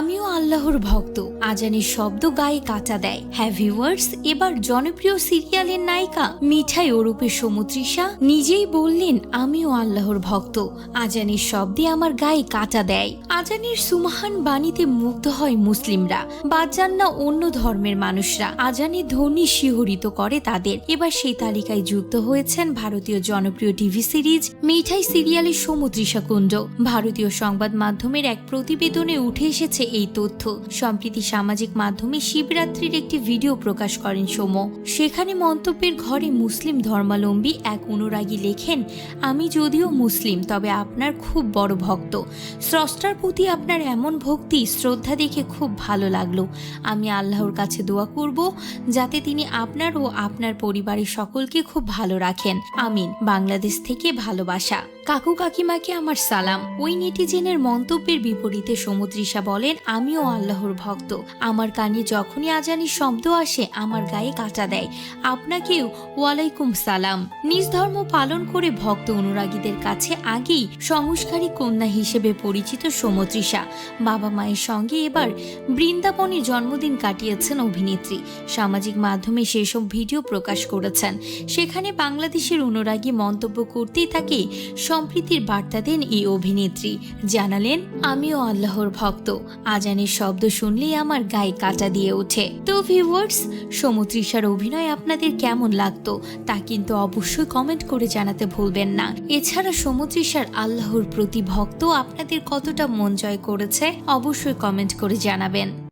আমিও আল্লাহর ভক্ত। আজানের শব্দ গায়ে কাঁচা দেয়। হ্যাঁ ভিউয়ার্স, এবার জনপ্রিয় সিরিয়ালের নায়িকা মিঠাই ওরূপে সমুদ্রিসা নিজেই বললেন, আমিও আল্লাহর ভক্ত। আজানের শব্দে আমার গায়ে কাঁচা দেয়। আজানের সুমহান বাণীতে মুগ্ধ হয় মুসলিমরা। বাদ যান না অন্য ধর্মের মানুষরা। আজানের ধ্বনি শিহরিত করে তাদের। এবার সেই তালিকায় যুক্ত হয়েছেন ভারতীয় জনপ্রিয় টিভি সিরিজ মিঠাই সিরিয়ালের সমুদ্রিসা কুণ্ড। ভারতীয় সংবাদ মাধ্যমের এক প্রতিবেদনে উঠে এসেছে এই তথ্য। সম্প্রতি সামাজিক মাধ্যমে শিবরাত্রির একটি ভিডিও প্রকাশ করেন সোম। সেখানে মন্তব্যের ঘরে মুসলিম ধর্মাবলম্বী এক অনুরাগী লেখেন, আমি যদিও মুসলিম, তবে আপনার খুব বড় ভক্ত। স্রষ্টার প্রতি আপনার এমন ভক্তি, শ্রদ্ধা দেখে খুব ভালো লাগল। আমি আল্লাহর কাছে দোয়া করব, যাতে তিনি আপনার ও আপনার পরিবারের সকলকে খুব ভালো রাখেন। আমিন। বাংলাদেশ থেকে ভালোবাসা। কাকু কাকিমাকে আমার সালাম। ওই নেটিজেনের মন্তব্যের বিপরীতে সমুদ্রিসা বলেন আমিও আল্লাহর ভক্ত। আমার কানে যখনই আজানির শব্দ আসে, আমার গায়ে কাঁচা দেয়। আপনাকেও ওয়ালাইকুম সালাম। নিজ ধর্ম পালন করে ভক্ত অনুরাগীদের কাছে আগেই সংস্কারী কন্যা হিসেবে পরিচিত সমুদ্রিসা বাবা মায়ের সঙ্গে এবার বৃন্দাবনে জন্মদিন কাটিয়েছেন অভিনেত্রী। সামাজিক মাধ্যমে সেসব ভিডিও প্রকাশ করেছেন। সেখানে বাংলাদেশের অনুরাগী মন্তব্য করতেই তাকে সম্প্রীতির বার্তা দেন এই অভিনেত্রী। জানালেন, আমিও আল্লাহর ভক্ত। আজানের শব্দ শুনলেই আমার গায়ে কাটা দিয়ে ওঠে। তো ভিউয়ার্স সমুদ্রিসার অভিনয় আপনাদের কেমন লাগতো, তা কিন্তু অবশ্যই কমেন্ট করে জানাতে ভুলবেন না। এছাড়া সমুদ্রিসার আল্লাহর প্রতি ভক্ত আপনাদের কতটা মন জয় করেছে, অবশ্যই কমেন্ট করে জানাবেন।